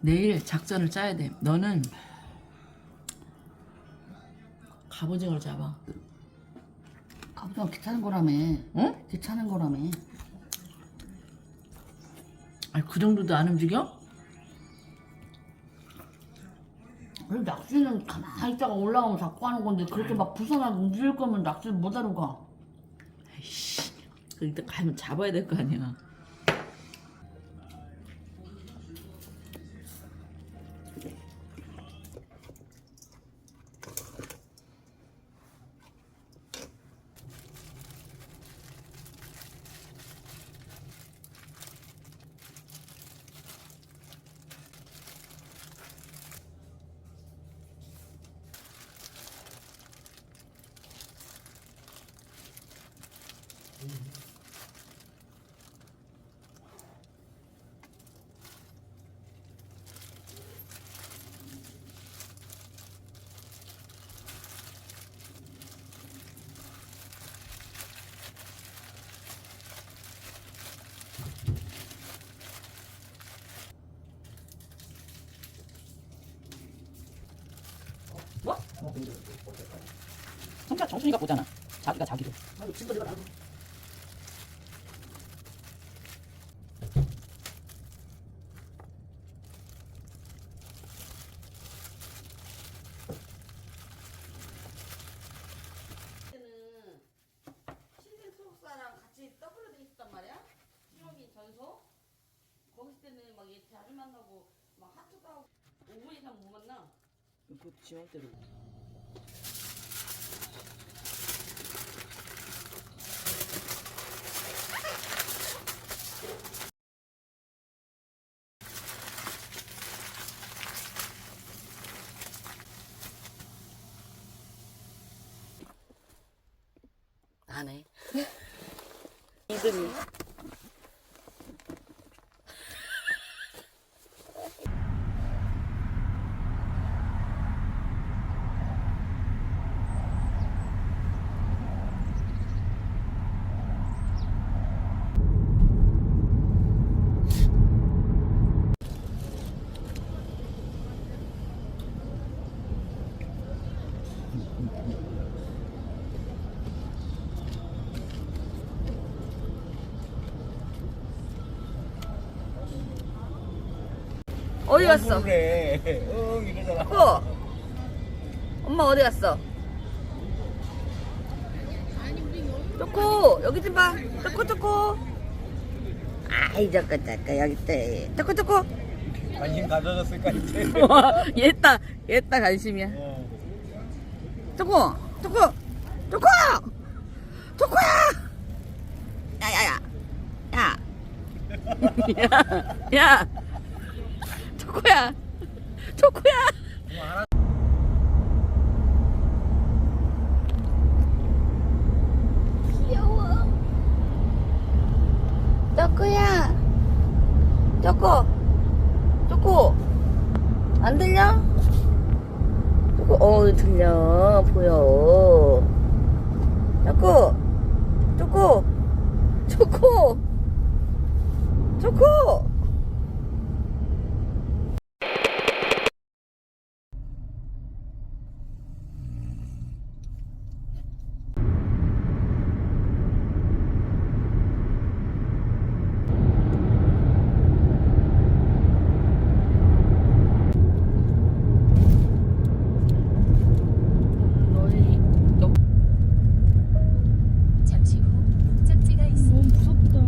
내일 작전을 짜야 돼. 너는 갑오징어를 잡아. 가보자 귀찮은 거라며. 응? 귀찮은 거라며. 아니 그 정도도 안 움직여? 그래 낚시는 가만히 있다가 올라오면 자꾸 하는 건데 그렇게 막 부산하고 움직일 거면 낚시를 못 하는 가. 아이씨. 일단 가면 잡아야 될 거 아니야. 뭐? 혼자 정순이가 보잖아. 자기가 자기를. 신생 소속사랑 같이 더블로 돼 있었단 말이야. 수영이 전소. 거기 있을 때는 막 얘 자주 만나고 막 하트도 하고 5분 이상 못 만나. 그 지원대로. 안 해. 이들이. 어디 갔어? 그래. 응 이러잖아. 어. 엄마 어디 갔어? 쪼꼬 여기 좀 봐. 쪼꼬 쪼꼬. 아이 쪼꼬 쪼꼬 여기 있대. 쪼꼬 쪼꼬. 관심 가져졌을까 이제. 얘따 얘따 관심이야. 어. 쪼꼬 쪼꼬 쪼꼬 쪼꼬야. 야야야. 야. 야. 야. 쪼꼬야. 귀여워. 쪼꼬야. 쪼꼬. 쪼꼬. 안 들려? 쪼꼬. 어, 들려. 보여. 쪼꼬. 쪼꼬. 쪼꼬. 쪼꼬. 너희 너 잠시 후 목적지가 있습니다. 너무 무섭다.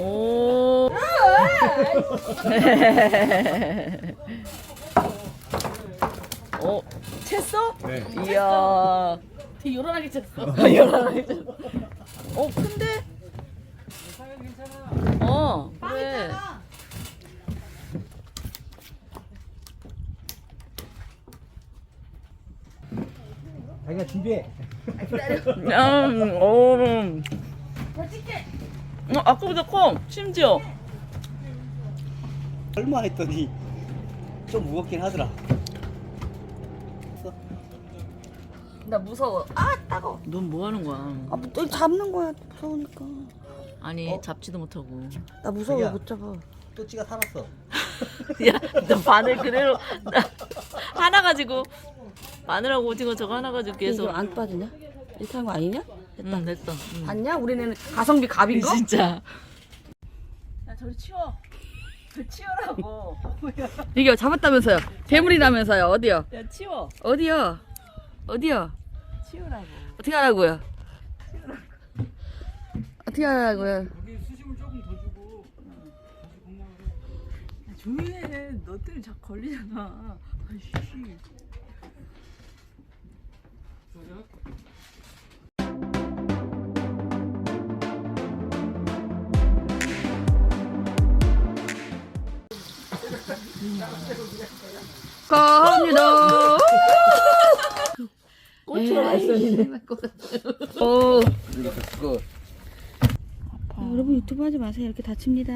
오. 어, 챘어? 네. 이야. 되게 요란하게 쳤어. 연하게 챘어. 어, 큰데? 어 그래. 있잖아. 자기가 준비해. 음, 어, 음. 어, 아까보다 커 심지어. 얼마 했더니 좀 무겁긴 하더라. 나 무서워. 아 따가. 넌뭐 하는 거야? 아또 잡는 거야 무서우니까. 아니 어? 잡지도 못하고. 나 무서워 자기야. 못 잡아. 또 찌가 살았어. 야, 너 바늘 그대로 나, 하나 가지고 마늘하고 오징어 저거 하나 가지고 계속. 이거 안 빠지냐? 이렇게 한거 아니냐? 응, 됐다. 응. 봤냐? 우리는 가성비 갑인 거? 진짜. 야, 저리 치워. 치우라고. 이게 잡았다면서요? 괴물이라면서요? 어디요? 야, 치워. 어디요? 어디요? 치우라고. 어떻게 하라고요? 어떻게 하라고요? 야, 조용히 해. 너 때문에 자꾸 걸리잖아. 아이씨. 갑니다. 꽃으로 말썽이네. 오. 그거 여러분 유튜브 하지 마세요. 이렇게 다칩니다.